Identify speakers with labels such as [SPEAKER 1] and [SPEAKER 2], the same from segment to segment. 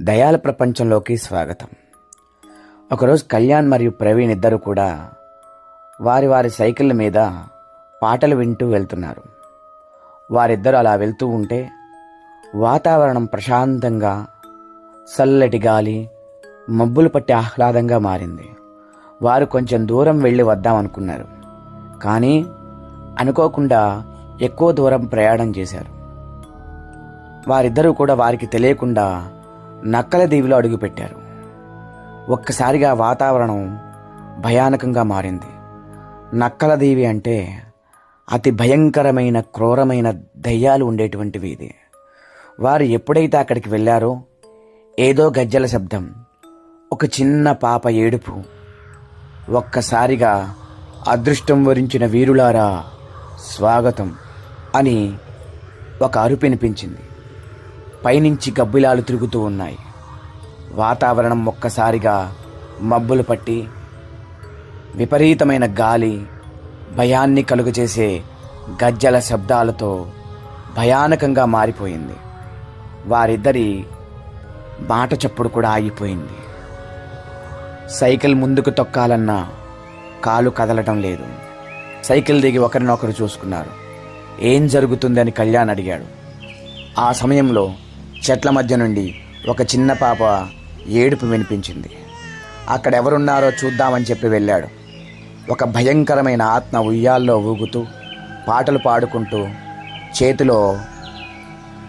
[SPEAKER 1] దయాల ప్రపంచంలోకి స్వాగతం. ఒకరోజు కళ్యాణ్ మరియు ప్రవీణ్ ఇద్దరు కూడా వారి వారి సైకిళ్ళ మీద పాటలు వింటూ వెళ్తున్నారు. వారిద్దరు అలా వెళ్తూ ఉంటే వాతావరణం ప్రశాంతంగా చల్లటి గాలి మబ్బులు పట్టి ఆహ్లాదంగా మారింది. వారు కొంచెం దూరం వెళ్ళి వద్దామనుకున్నారు కానీ అనుకోకుండా ఎక్కువ దూరం ప్రయాణం చేశారు. వారిద్దరూ కూడా వారికి తెలియకుండా నక్కల దీవిలో అడుగుపెట్టారు. ఒక్కసారిగా వాతావరణం భయానకంగా మారింది. నక్కల దీవి అంటే అతి భయంకరమైన క్రూరమైన దయ్యాలు ఉండేటువంటివి ఇది. వారు ఎప్పుడైతే అక్కడికి వెళ్ళారో ఏదో గజ్జల శబ్దం ఒక చిన్న పాప ఏడుపు ఒక్కసారిగా అదృష్టం వరించిన వీరులారా స్వాగతం అని ఒక అరుపు వినిపించింది. పైనుంచి గబ్బిలాలు తిరుగుతూ ఉన్నాయి. వాతావరణం ఒక్కసారిగా మబ్బులు పట్టి విపరీతమైన గాలి భయాన్ని కలుగజేసే గజ్జల శబ్దాలతో భయానకంగా మారిపోయింది. వారిద్దరి మాట చప్పుడు కూడా ఆగిపోయింది. సైకిల్ ముందుకు తొక్కాలన్నా కాలు కదలటం లేదు. సైకిల్ దిగి ఒకరినొకరు చూసుకున్నారు. ఏం జరుగుతుందని కళ్యాణ్ అడిగాడు. ఆ సమయంలో చెట్ల మధ్య నుండి ఒక చిన్న పాప ఏడుపు వినిపించింది. అక్కడ ఎవరున్నారో చూద్దామని చెప్పి వెళ్ళాడు. ఒక భయంకరమైన ఆత్మ ఉయ్యాల్లో ఊగుతూ పాటలు పాడుకుంటూ చేతిలో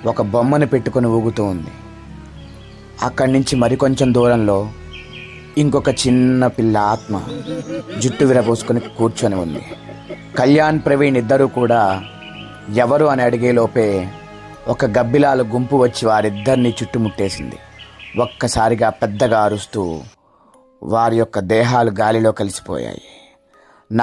[SPEAKER 1] ఒక బొమ్మను పెట్టుకుని ఊగుతూ ఉంది. అక్కడి నుంచి మరికొంచెం దూరంలో ఇంకొక చిన్న పిల్ల ఆత్మ జుట్టు విరబోసుకొని కూర్చొని ఉంది. కళ్యాణ్ ప్రవీణ్ ఇద్దరూ కూడా ఎవరు అని అడిగే లోపే ఒక గబ్బిలాల గుంపు వచ్చి వారిద్దరిని చుట్టుముట్టేసింది. ఒక్కసారిగా పెద్దగా అరుస్తూ వారి యొక్క దేహాలు గాలిలో కలిసిపోయాయి.